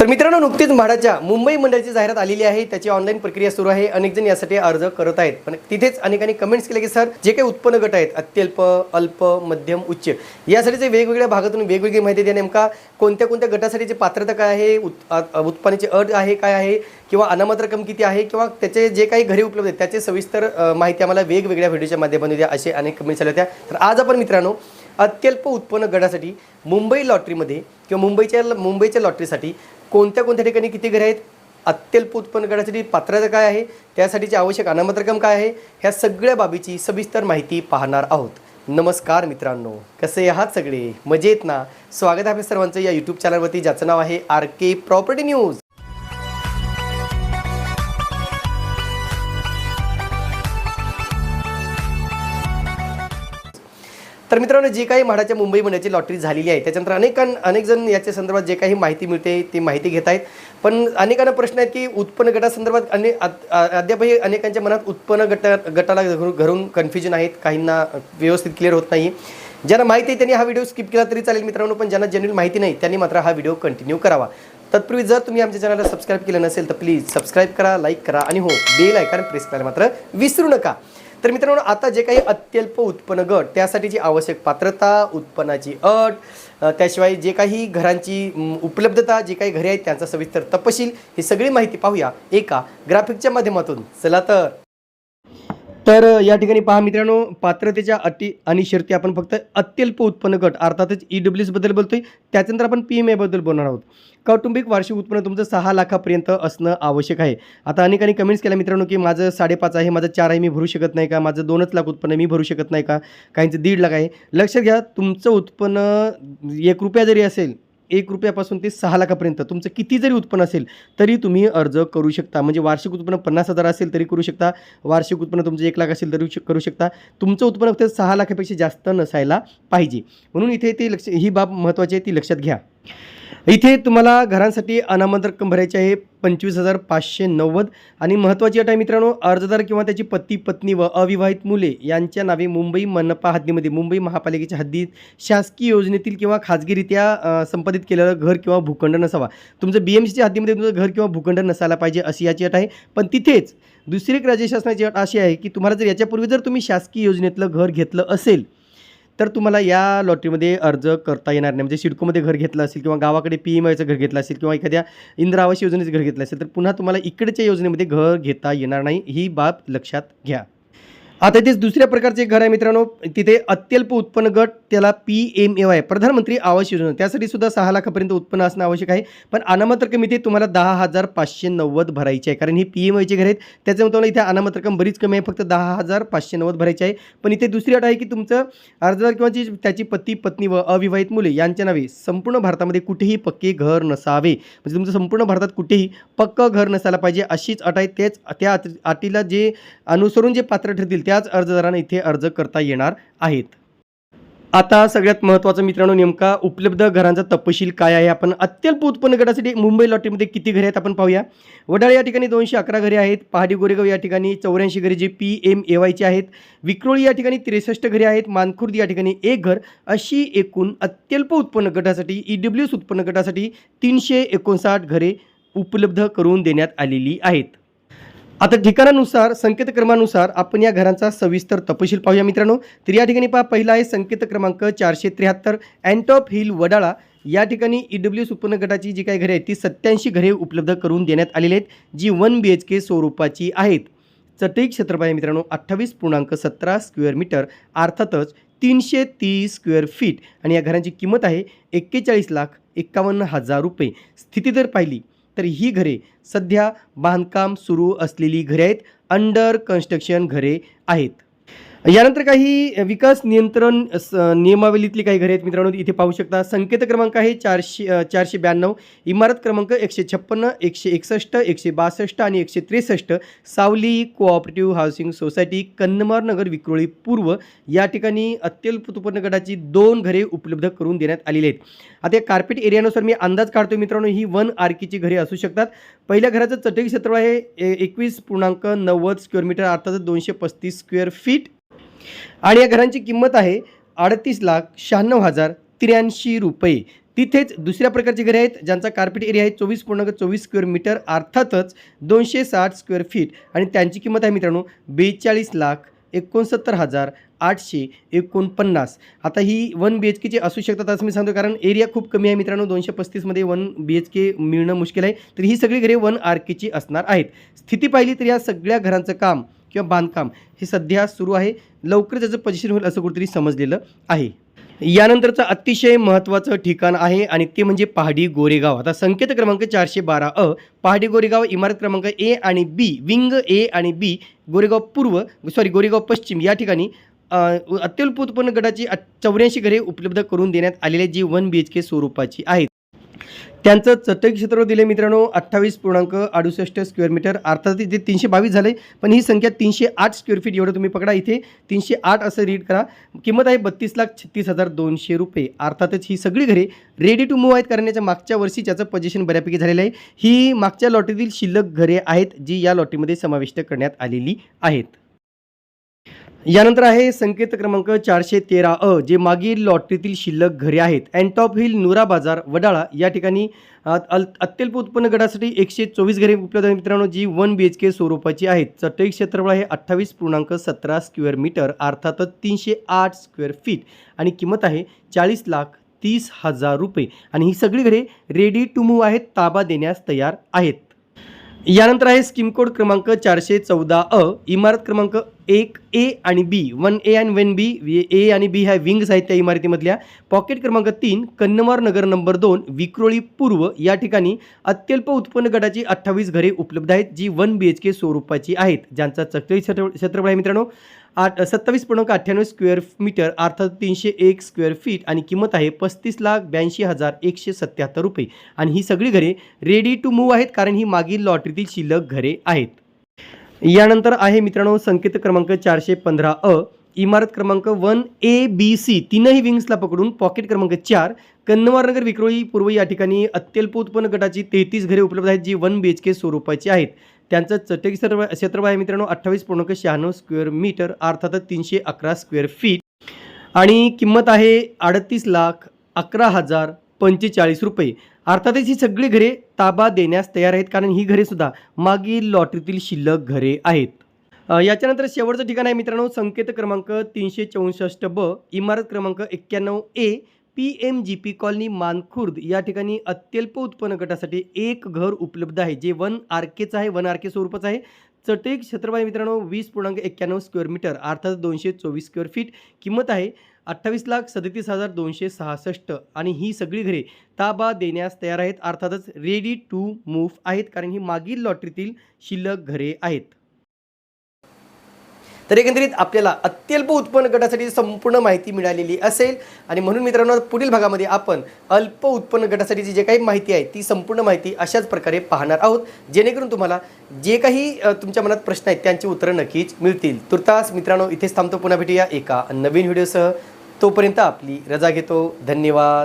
तर मित्रांनो नुकतीच म्हाडाच्या मुंबई मंडळाची जाहिरात आलेली आहे. त्याची ऑनलाईन प्रक्रिया सुरू आहे. अनेक जण यासाठी अर्ज करत आहेत. पण तिथेच अनेकांनी कमेंट्स केले की सर जे काही उत्पन्न गट आहेत अत्यल्प अल्प मध्यम उच्च यासाठीचे वेगवेगळ्या भागातून वेगवेगळी माहिती द्या. नेमका कोणत्या कोणत्या गटासाठीची पात्रता काय आहे उत्पन्नाची अट आहे काय आहे किंवा अनामत रक्कम किती आहे किंवा त्याचे जे काही घरी उपलब्ध आहेत त्याचे सविस्तर माहिती आम्हाला वेगवेगळ्या व्हिडिओच्या माध्यमातून द्या असे अनेक कमेंट्स आल्या होत्या. तर आज आपण मित्रांनो अत्यल्प उत्पन्न गटासाठी मुंबई लॉटरीमध्ये किंवा मुंबईच्या मुंबईच्या लॉटरीसाठी कोणत्या कोणत्या ठिकाणी किती घरे आहेत? अत्यल्प उत्पन्न गटासाठी पात्रता काय आहे? त्यासाठीची आवश्यक अनामत रक्कम काय आहे? ह्या सगळ्या बाबीची सविस्तर माहिती पाहणार आहोत. नमस्कार मित्रांनो कसे आहात सगळे? मजेत ना? स्वागत आहे सर्वांचं या यूट्यूब चॅनलवरती ज्याचं नाव आहे आर के प्रॉपर्टी न्यूज. तर मित्रांनो जी काही म्हाडाच्या मुंबई मंडळाची लॉटरी झालेली आहे त्याच्यानंतर अनेक अनेकजण याच्या संदर्भात जे काही माहिती मिळते ती माहिती घेत आहेत. पण अनेकांना प्रश्न आहेत की उत्पन्न गटासंदर्भात अनेक अद्यापही अनेकांच्या मनात उत्पन्न गट गटाला घरून घरून कन्फ्युजन आहेत. काहींना व्यवस्थित क्लिअर होत नाही. ज्यांना माहिती आहे त्यांनी हा व्हिडिओ स्किप केला तरी चालेल मित्रांनो पण ज्यांना जेन्युअल माहिती नाही त्यांनी मात्र हा व्हिडिओ कंटिन्यू करावा. तत्पूर्वी जर तुम्ही आमच्या चॅनलला सबस्क्राईब केलं नसेल तर प्लीज सबस्क्राईब करा लाईक करा आणि हो बेल आयकॉन प्रेस करायला मात्र विसरू नका. तर मित्रांनो आता जे काही अत्यल्प उत्पन्न गट त्यासाठीची आवश्यक पात्रता उत्पन्नाची अट त्याशिवाय जे काही घरांची उपलब्धता जे काही घरे आहेत त्यांचा सविस्तर तपशील ही सगळी माहिती पाहूया एका ग्राफिकच्या माध्यमातून. चला तर. तर या ठिकाणी पहा मित्रांनो पात्रतेच्या अटी आणि शर्ती आपण फक्त अत्यल्प उत्पन्न गट अर्थातच ई डब्ल्यू एस बोलतोय. त्याच्यानंतर आपण पी एम आयबद्दल बोलणार आहोत. कौटुंबिक वार्षिक उत्पन्न तुमचं सहा लाखापर्यंत असणं आवश्यक आहे. आता अनेकांनी कमेंट्स केल्या मित्रांनो की माझं साडेपाच आहे माझं चार आहे मी भरू शकत नाही का? माझं दोनच लाख उत्पन्न मी भरू शकत नाही का? काहींचं दीड लाख आहे. लक्षात घ्या तुमचं उत्पन्न एक रुपया जरी असेल एक रुपयापासून ते सहा लाखापर्यंत. तुमचं किती जरी उत्पन्न असेल तरी तुम्ही अर्ज करू शकता. म्हणजे वार्षिक उत्पन्न पन्नास हजार असेल तरी करू शकता. वार्षिक उत्पन्न तुमचं एक लाख असेल तरी करू शकता. तुमचं उत्पन्न फक्त सहा लाखापेक्षा जास्त नसायला पाहिजे. म्हणून इथे ते लक्ष ही बाब महत्त्वाची आहे ती लक्षात घ्या. इथे तुम्हाला घरांसाठी अनामत रक्कम भरायची आहे पंचवीस हजार पाचशे नव्वद. आणि महत्त्वाची अट आहे मित्रांनो अर्जदार किंवा त्याची पती पत्नी व अविवाहित मुले यांच्या नावे मुंबई मनपा हद्दीमध्ये. मुंबई महापालिकेच्या हद्दीत शासकीय योजनेतील किंवा खाजगीरित्या संपादित केलेलं घर किंवा भूखंड नसावा. तुमचं बी एम सीच्या हद्दीमध्ये तुमचं घर किंवा भूखंड नसायला पाहिजे अशी याची अट आहे. पण तिथेच दुसरी एक राज्य शासनाची अट अशी आहे की तुम्हाला जर याच्यापूर्वी जर तुम्ही शासकीय योजनेतलं घर घेतलं असेल तर तुम्हाला या लॉटरीमध्ये अर्ज करता येणार नाही. म्हणजे सिडकोमध्ये घर घेतलं असेल किंवा गावाकडे पी एम आयचं घर घेतलं असेल किंवा एखाद्या इंदिरा आवास योजनेचं घर घेतलं असेल तर पुन्हा तुम्हाला इकडच्या योजनेमध्ये घर घेता येणार नाही. ही बाब लक्षात घ्या. आता तेच दुसऱ्या प्रकारचे घर आहे मित्रांनो. तिथे अत्यल्प उत्पन्न गट त्याला पी एम ए वाय प्रधानमंत्री आवास योजना. त्यासाठी सुद्धा सहा लाखापर्यंत उत्पन्न असणं आवश्यक आहे. पण अनामत रक्कम इथे तुम्हाला दहा हजार पाचशे नव्वद भरायची आहे. कारण ही पी एम आयचे घर आहेत. त्याच्यामुळे तुम्हाला इथे अनामत रक्कम बरीच कमी आहे. फक्त दहा हजार पाचशे नव्वद भरायची आहे. पण इथे दुसरी अट आहे की तुमचं अर्जदार किंवा जी त्याची पती पत्नी व अविवाहित मुले यांच्या नावे संपूर्ण भारतामध्ये कुठेही पक्के घर नसावे. म्हणजे तुमचं संपूर्ण भारतात कुठेही पक्कं घर नसायला पाहिजे अशीच अट आहे. तेच त्या अटीला जे अनुसरून जे पात्र ठरतील त्याच अर्जदारांना इथे अर्ज करता येणार आहेत. आता सगळ्यात महत्त्वाचं मित्रांनो नेमका उपलब्ध घरांचा तपशील काय आहे? आपण अत्यल्प उत्पन्न गटासाठी मुंबई लॉटरीमध्ये किती घरे आहेत आपण पाहूया. वडाळ या ठिकाणी दोनशे अकरा घरे आहेत. पहाडी गोरेगाव या ठिकाणी चौऱ्याऐंशी घरे जे पी एम ए वायचे आहेत. विक्रोळी या ठिकाणी त्रेसष्ट घरे आहेत. मानखुर्द या ठिकाणी एक घर. अशी एकूण अत्यल्प उत्पन्न गटासाठी ई डब्ल्यू एस उत्पन्न गटासाठी तीनशे एकोणसाठ घरे उपलब्ध करून देण्यात आलेली आहेत. आता ठिकाणानुसार संकेतक्रमानुसार आपण या घरांचा सविस्तर तपशील पाहूया मित्रांनो. तर या ठिकाणी पहा पहिला आहे संकेत क्रमांक चारशे त्र्याहत्तर अँटॉप हिल वडाळा. या ठिकाणी ई डब्ल्यू उत्पन्न गटाची जी काही घरे आहेत ती सत्याऐंशी घरे उपलब्ध करून देण्यात आलेली आहेत जी वन बी एच के स्वरूपाची आहेत. चटई क्षेत्रफळ आहे मित्रांनो अठ्ठावीस पूर्णांक सतरा स्क्वेअर मीटर अर्थातच तीनशे तीस स्क्वेअर फीट आणि या घरांची किंमत आहे एक्केचाळीस लाख एक्कावन्न हजार रुपये. स्थिती जर पाहिली तर ही घरे सध्या बांधकाम सुरू असलेली घरे आहेत. अंडर कन्स्ट्रक्शन घरे आहेत. यानंतर काही विकास नियंत्रण स- नियमावलीतली काही घरे आहेत मित्रांनो इथे पाहू शकता. संकेत क्रमांक आहे चारशे चारशे ब्याण्णव इमारत क्रमांक एकशे छप्पन्न एकशे एकसष्ट एकशे बासष्ट आणि एकशे त्रेसष्ट सावली cooperative housing society Kannamwar Nagar Vikhroli पूर्व या ठिकाणी अत्यल्प उत्पन्न गटाची दोन घरे उपलब्ध करून देण्यात आलेली आहेत. आता या कार्पेट एरियानुसार मी अंदाज काढतो मित्रांनो ही वन आरकीची घरे असू शकतात. पहिल्या घराचं चटई क्षेत्र आहे ए- एकवीस पूर्णांक नव्वद स्क्वेअर मीटर अर्थात दोनशे पस्तीस स्क्वेअर फीट आणि या घरांची किंमत आहे अडतीस लाख शहाण्णव हजार त्र्याऐंशी रुपये. तिथेच दुसऱ्या प्रकारची घरे आहेत ज्यांचा कार्पेट एरिया आहे चोवीस पूर्णांक चोवीस स्क्वेअर मीटर अर्थातच दोनशे साठ स्क्वेअर फीट आणि त्यांची किंमत आहे मित्रांनो बेचाळीस लाख एकोणसत्तर हजार आठशे एकोणपन्नास. आता ही वन बी एच केची असू शकतात असं मी सांगतो कारण एरिया खूप कमी आहे मित्रांनो दोनशे पस्तीसमध्ये वन बी एच के मिळणं मुश्किल आहे. तर ही सगळी घरे वन आर केची असणार आहेत. स्थिती पाहिली तर या सगळ्या घरांचं काम किंवा बांधकाम हे सध्या सुरू आहे. लवकर त्याचं पोझिशन होईल असं कुठेतरी समजलेलं आहे. यानंतरचं अतिशय महत्त्वाचं ठिकाण आहे आणि ते म्हणजे पहाडी गोरेगाव. आता संकेत क्रमांक चारशे बारा अ पहाडी गोरेगाव इमारत क्रमांक ए आणि बी विंग ए आणि बी गोरेगाव पूर्व सॉरी गोरेगाव पश्चिम या ठिकाणी अत्यल्प उत्पन्न गटाची चौऱ्याऐंशी घरे उपलब्ध करून देण्यात आलेली जी वन बी एच के स्वरूपाची आहेत. त्यांचं चटई क्षेत्र दिले मित्रांनो अठ्ठावीस पूर्णांक अडुसष्ट स्क्वेअर मीटर अर्थात इथे तीनशे बावीस झाले पण ही संख्या तीनशे आठ स्क्वेअर फीट एवढं तुम्ही पकडा इथे. तीनशे आठ असं रीड करा. किंमत आहे बत्तीस लाख छत्तीस हजार दोनशे रुपये. अर्थातच ही सगळी घरे रेडी टू मूव्ह आहेत कारण याच्या मागच्या वर्षी त्याचं पोझिशन बऱ्यापैकी झालेलं आहे. ही मागच्या लॉटरीतील शिल्लक घरे आहेत जी या लॉटरीमध्ये समाविष्ट करण्यात आलेली आहेत. यानंतर आहे संकेत क्रमांक चारशे तेरा अ जे मागील लॉटरीतील शिल्लक घरे आहेत. अँटॉप हिल नुरा बाजार वडाळा. या ठिकाणी अत्यल्प उत्पन्न गटासाठी एकशे चोवीस घरे उपलब्ध आहेत मित्रांनो जी वन बी एच के स्वरूपाची आहेत. चटई क्षेत्रफळ आहे अठ्ठावीस पूर्णांक सतरा स्क्वेअर मीटर अर्थातच तीनशे आठ स्क्वेअर फीट. आणि किंमत आहे चाळीस लाख तीस हजार रुपये. आणि ही सगळी घरे रेडी टू मूव्ह आहेत ताबा देण्यास तयार आहेत. यानंतर आहे स्कीम कोड क्रमांक चारशे चौदा अ इमारत क्रमांक एक ए आणि बी. वन ए आणि वन बी ए आणि बी ह्या विंग्स आहेत त्या इमारतीमधल्या. पॉकेट क्रमांक तीन कन्नमार नगर नंबर दोन विक्रोळी पूर्व या ठिकाणी अत्यल्प उत्पन्न गटाची अठ्ठावीस घरे उपलब्ध आहेत जी वन बी एच के स्वरूपाची आहेत ज्यांचा चटई क्षेत्र क्षेत्रफळ आहे मित्रांनो. आठ सत्तावीस पूर्णांक अठ्ठ्याण्णव स्क्वेअर मीटर अर्थात तीनशे एक स्क्वेअर फीट आणि किंमत आहे पस्तीस लाख ब्याऐंशी हजार एकशे सत्याहत्तर रुपये. आणि ही सगळी घरे रेडी टू मूव्ह आहेत कारण ही मागील लॉटरीतील शिल्लक घरे आहेत. यानंतर आहे मित्रांनो संकेत क्रमांक चारशे पंधरा अ इमारत क्रमांक वन ए बी सी तीनही विंग्सला पकडून पॉकेट क्रमांक चार कन्नवारनगर विक्रोळी पूर्व या ठिकाणी अत्यल्प उत्पन्न गटाची तेहतीस घरे उपलब्ध आहेत जी वन बी एच के स्वरूपाची आहेत. त्यांचं चटई क्षेत्र क्षेत्रफळ आहे मित्रांनो अठ्ठावीस पूर्णांक शहाण्णव स्क्वेअर मीटर अर्थातच तीनशे अकरा स्क्वेअर फीट आणि किंमत आहे अडतीस लाख अकरा हजार पंचेचाळीस रुपये. अर्थातच ही सगळी घरे ताबा देण्यास तयार आहेत कारण ही घरे सुद्धा मागील लॉटरीतील शिल्लक घरे आहेत. याच्यानंतर शेवटचं ठिकाण आहे मित्रांनो संकेत क्रमांक तीनशे चौसष्ट ब इमारत क्रमांक एक्क्याण्णव A P M G P colony Mankhurd या ठिकाणी अत्यल्प उत्पन्न गटासाठी एक घर उपलब्ध आहे जे वन आर केचं आहे वन आर के स्वरूपाचं आहे. चटई क्षेत्रफळ मित्रांनो वीस पूर्णांक एक्क्याण्णव स्क्वेअर मीटर अर्थात दोनशे चोवीस स्क्वेअर फीट किंमत आहे अठ्ठावीस लाख सदतीस हजार दोनशे सहासष्ट. आणि ही सगळी घरे ताबा देण्यास तयार आहेत अर्थातच रेडी टू मूव्ह आहेत कारण ही मागील लॉटरीतील शिल्लक घरे आहेत. तर एकंदरीत आपल्याला अत्यल्प उत्पन्न गटासाठी संपूर्ण माहिती मिळालेली असेल. आणि म्हणून मित्रांनो पुढील भागामध्ये आपण अल्प उत्पन्न गटासाठीची जे काही माहिती आहे ती संपूर्ण माहिती अशाच प्रकारे पाहणार आहोत. जेणेकरून तुम्हाला जे काही तुमच्या मनात प्रश्न आहेत त्यांची उत्तरं नक्कीच मिळतील. तुर्तास मित्रांनो इथेच थांबतो. पुन्हा भेटूया एका नवीन व्हिडिओसह. तोपर्यंत आपली रजा घेतो. धन्यवाद.